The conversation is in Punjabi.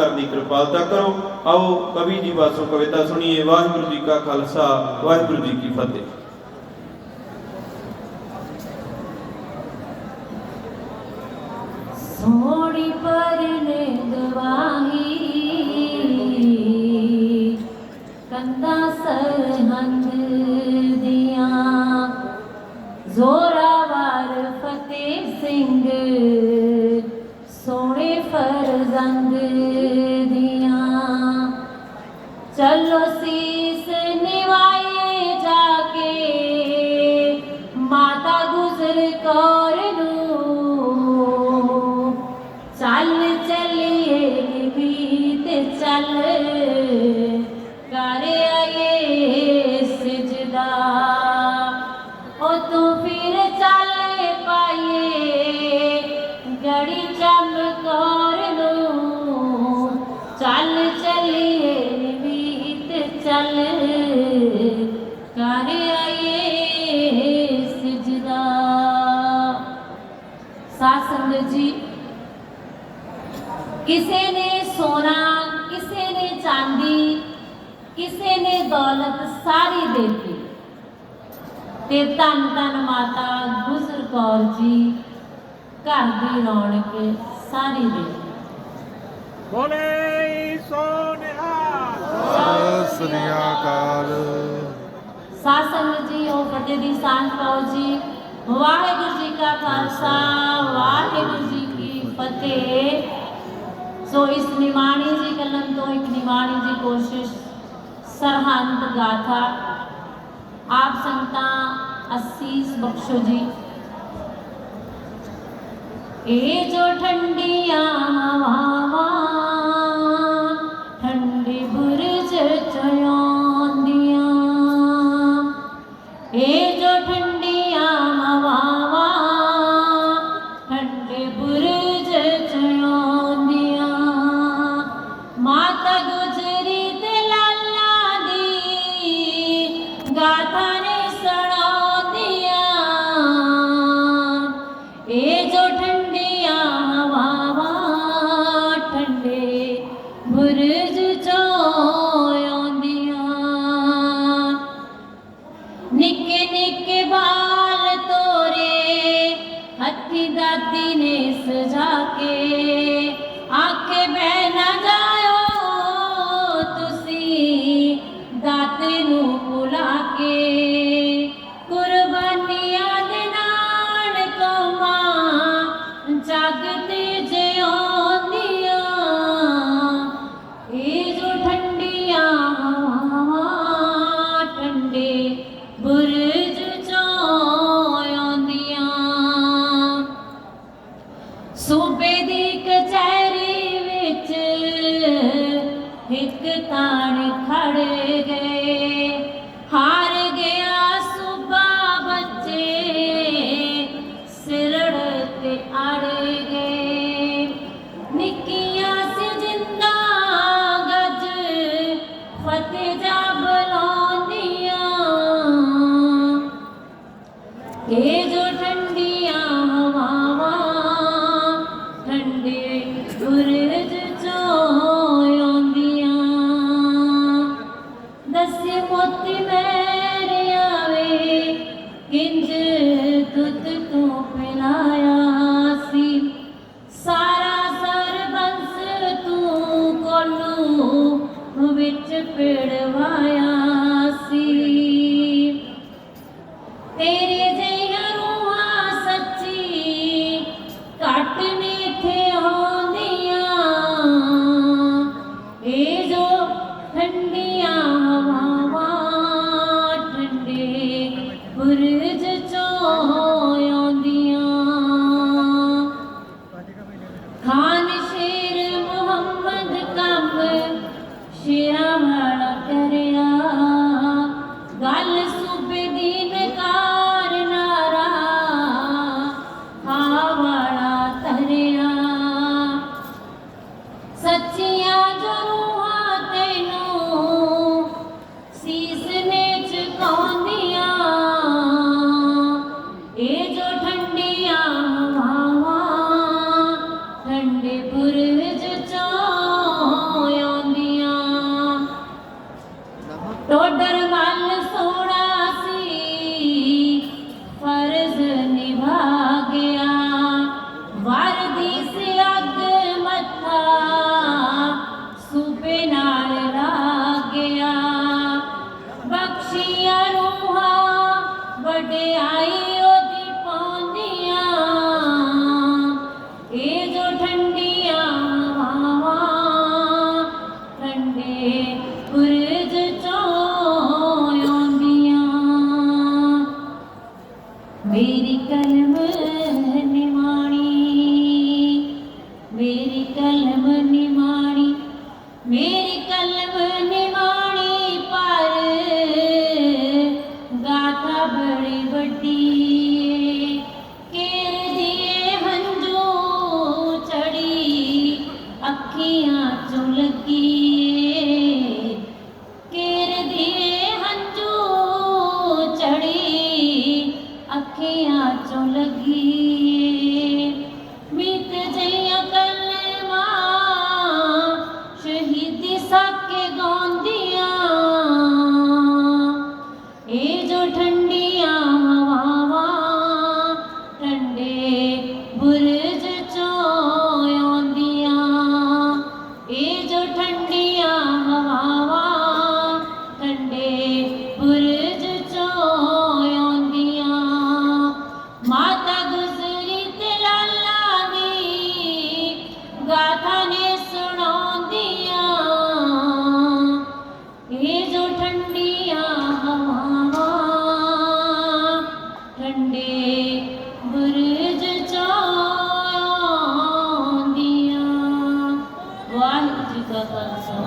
ਕਰਨ ਦੀ ਕਿਰਪਾਲਤਾ ਕਰੋ। ਆਓ ਕਵੀ ਜੀ ਪਾਸੋਂ ਕਵਿਤਾ ਸੁਣੀਏ। ਵਾਹਿਗੁਰੂ ਜੀ ਕਾ ਖਾਲਸਾ, ਵਾਹਿਗੁਰੂ ਜੀ ਕੀ ਫਤਿਹ। ਸੋੜੀ ਪਰਨੇ ਦਵਾਹੀ ਕੰਦਾ ਸਰਹੰਦ ਦੀਆਂ ਜ਼ੋਰਾਵਰ ਫਤਿਹ ਸਿੰਘ, ਸੋਹਣੇ ਫਰਜ਼ੰਦ ਚਲੋ ਸੀਸ ਨਿਵਾਏ ਜਾ ਕੇ ਮਾਤਾ ਗੁਜ਼ਰ ਕੌਰ ਨੂੰ ਚੱਲ ਚੱਲੀਏ ਵੀ ਤੇ ਚੱਲ ਕਰ ਆਏ ਸੰਗਤ ਜੀ। ਕਿਸੇ ਨੇ ਸੋਨਾ ਕਿਸੇ ਨੇ ਚਾਂਦੀ ਕਿਸੇ ਨੇ ਦੌਲਤ ਸਾਰੀ ਦਿੱਤੀ। ਤੇ ਧੰਨ ਧੰਨ ਮਾਤਾ ਗੁਜਰ ਕੌਰ ਜੀ ਘਰ ਦੀ ਰੌਣਕ ਸਾਰੀ ਦੇ ਬੋਲੇ ਸੋਨਿਆ ਸਤਿ ਸ੍ਰੀ ਅਕਾਲ। ਸਾਧ ਸੰਗਤ ਜੀ ਉਹ ਫਤਿਹ ਦੀ ਸਾਂਝ ਪਾਓ ਜੀ। ਵਾਹਿਗੁਰੂ ਜੀ ਕਾ ਖਾਲਸਾ ਵਾਹਿਗੁਰੂ ਜੀ ਕੀ ਫਤਿਹ ਸੋ ਇਸ ਨਿਮਾਣੀ ਜੀ ਕਲਮ ਤੋਂ ਇੱਕ ਨਿਮਾਣੀ ਜੀ ਕੋਸ਼ਿਸ਼ ਸਰਹੰਦ ਗਾਥਾ ਆਪ ਸੰਗਤਾਂ ਅਸੀਸ ਬਖਸ਼ੋ ਜੀ ਇਹ ਜੋ ਠੰਡੀਆਂ ਹਵਾਵਾਂ ਇਹ ਜੋ ਵਿੱਚ ਪੜਵਾਇਆ ਸੀ। তোমার দ্বারা ਕਲਮ ਨਿਮਾਣੀ, ਮੇਰੀ ਕਲਮ ਨਿਮਾਣੀ ਪਰ ਗਾਥਾ ਬੜੀ ਵੱਡੀ ਕੇਰ ਦੀਏ ਹੰਝੂ ਚੜੀ, ਅੱਖੀਆਂ ਚੋਂ ਲੱਗੀ ਕੇਰ ਦੀਏ ਹੰਝੂ ਚੜੀ, ਅੱਖੀਆਂ ਚੋਂ ਲੱਗੀ